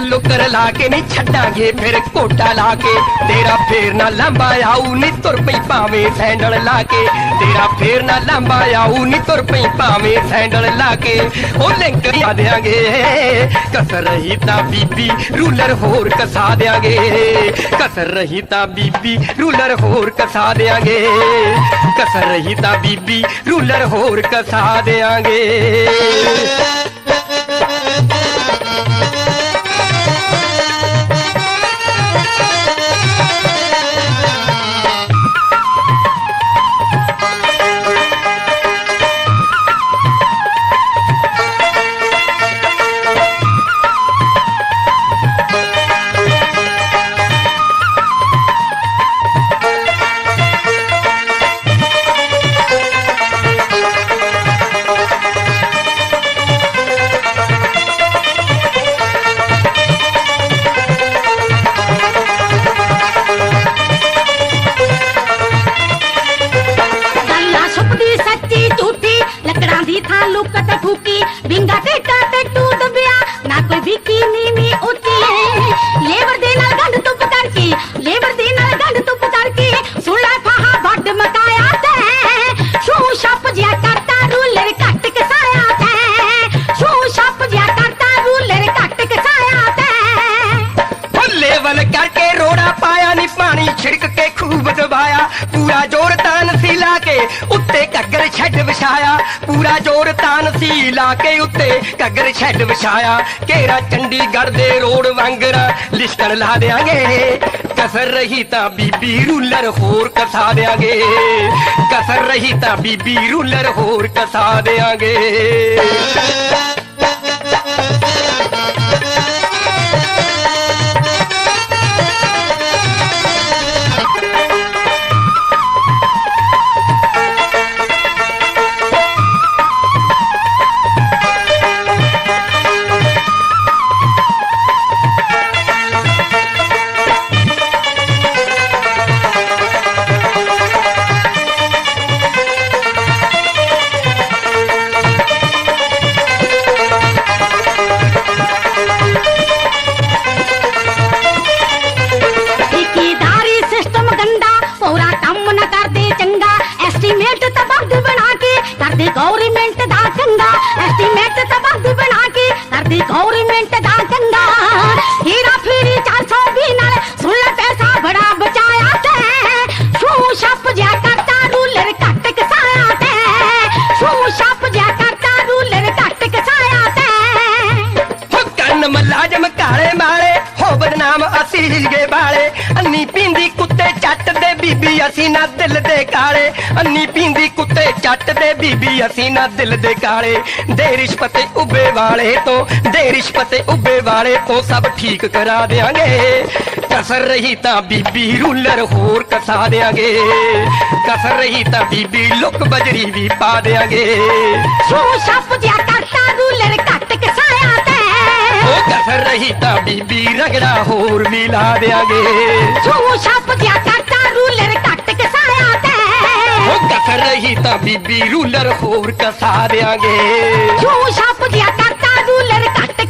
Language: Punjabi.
ਲੁਕਰ ਲਾ ਕੇ ਨਹੀਂ ਛੱਡਾਂਗੇ, ਫਿਰ ਕੋਟਾ ਲਾ ਕੇ। ਤੇਰਾ ਫੇਰ ਨਾ ਲੰਬਾ ਆਊ, ਨੀ ਤੁਰ ਪਈ ਭਾਵੇਂ ਸੈਂਡਲ ਲਾ ਕੇ। ਤੇਰਾ ਫੇਰ ਨਾ ਲੰਬਾ ਆਊ, ਨੀ ਤੁਰ ਪਈ ਭਾਵੇਂ ਸੈਂਡਲ ਲਾ ਕੇ। ਉਹ ਲਿੰਕ ਆ ਦਿਆਂਗੇ, ਕਸਰ ਰਹੀ ਤਾਂ ਬੀਬੀ, ਰੂਲਰ ਹੋਰ ਕਸਾ ਦਿਆਂਗੇ। ਕਸਰ ਰਹੀ ਤਾਂ ਬੀਬੀ, ਰੂਲਰ ਹੋਰ ਕਸਾ ਦਿਆਂਗੇ। ਕਸਰ ਰਹੀ ਤਾਂ ਬੀਬੀ, ਰੂਲਰ ਹੋਰ ਕਸਾ ਦਿਆਂਗੇ। ਉਹ ਕਰਕੇ ਰੋੜਾ ਪਾਇਆ, ਨੀ ਪਾਣੀ ਛਿੜਕ ਕੇ ਖੂਬ ਦਬਾਇਆ। ਪੂਰਾ ਜ਼ੋਰ ਤਾਨ ਸੀ ਲਾ ਕੇ ਉੱਤੇ ਘੱਗਰ ਛੱਡ ਵਿਛਾਇਆ। ਪੂਰਾ ਜ਼ੋਰ ਤਾਨ ਸੀ ਲਾ ਕੇ ਉੱਤੇ ਘੱਗਰ ਛੱਡ ਵਿਛਾਇਆ। ਘੇਰਾ ਚੰਡੀਗੜ੍ਹ ਦੇ ਰੋਡ ਵਾਂਗਰਾ ਲਿਸ਼ਕਣ ਲਾ ਦਿਆਂਗੇ। ਕਸਰ ਰਹੀ ਤਾਂ ਬੀਬੀ ਰੂਲਰ ਹੋਰ ਕਸਾ ਦਿਆਂਗੇ। ਕਸਰ ਰਹੀ ਤਾਂ ਬੀਬੀ ਰੂਲਰ ਹੋਰ ਕਸਾ ਦਿਆਂਗੇ। ਕਰਦੇ ਗਵਰਨਮੈਂਟ ਦਾ ਚੰਗਾ ਐਸਟੀਮੇਟ ਤਾਂ ਬੰਦ ਬਣਾ ਕੇ ਕਰਦੇ ਗਵਰਨਮੈਂਟ ਦਾ ਚੰਗਾ। ਹੀਰਾ ਫੇਰੀ 420 ਨਾਲ, ਸੁਣ ਲੈ ਪੈਸਾ ਬੜਾ ਬਚਾਇਆ ਤੇ। ਸ਼ੂ ਛੱਪ ਜਿਆ ਕਰਤਾ ਰੂਲਰ ਕੱਟ ਕਸਾਇਆ ਤੇ। ਸ਼ੂ ਛੱਪ ਜਿਆ ਕਰਤਾ ਰੂਲਰ ਕੱਟ ਕਸਾਇਆ ਤੇ। ਹੋ ਕੰਨ ਮਲਾਜਮ ਕਾਲੇ ਮਾਲੇ, ਹੋ ਬਦਨਾਮ ਅਸੀਂ ਗੇ ਬਾਲੇ ਅੰਨੀ ਪੀਂਦੀ ਕੁੱਤੇ ਚੱਟ ਦੇ ਬੀਬੀ ਅਸੀਂ ਨਾ ਦਿਲ ਦੇ ਕਾਲੇ ਅੰਨੀ ਪੀਂਦੀ ਕੁੱਤੇ ਚੱਟ ਦੇ ਬੀਬੀ ਅਸੀਂ ਨਾ ਦਿਲ ਦੇ ਕਾਲੇ। ਦੇ ਰਿਸ਼ਵਤ ਉੱਬੇ ਵਾਲੇ ਤੋਂ ਦੇ ਰਿਸ਼ਵਤ ਉੱਬੇ ਵਾਲੇ ਤੋਂ ਸਭ ਠੀਕ ਕਰਾ ਦਿਆਂਗੇ। ਕਸਰ ਰਹੀ ਤਾਂ ਬੀਬੀ ਰੂਲਰ ਹੋਰ ਕਸਾ ਦਿਆਂਗੇ। ਕਸਰ ਰਹੀ ਤਾਂ ਬੀਬੀ ਲੁੱਕ ਬਜਰੀ ਵੀ ਪਾ ਦਿਆਂਗੇ। ਸ਼ੂ ਛੱਪ ਜਿਆ ਕਰਤਾ ਰੂਲਰ ਕੱਟ ਕਸਾਇਆ ਤੇ। ਉਹ ਕਸਰ ਰਹੀ ਤਾਂ ਬੀਬੀ ਰਗੜਾ ਹੋਰ ਵੀ ਲਾ ਦਿਆਂਗੇ। ਸ਼ੂ ਛੱਪ ਜਿਆ ਬੀਬੀ ਰੂਲਰ ਹੋਰ ਕਸਾ ਦਿਆਂਗੇ। ਸ਼ੂ ਛੱਪ ਜਿਆ ਕਰਤਾ ਰੂਲਰ ਕੱਟ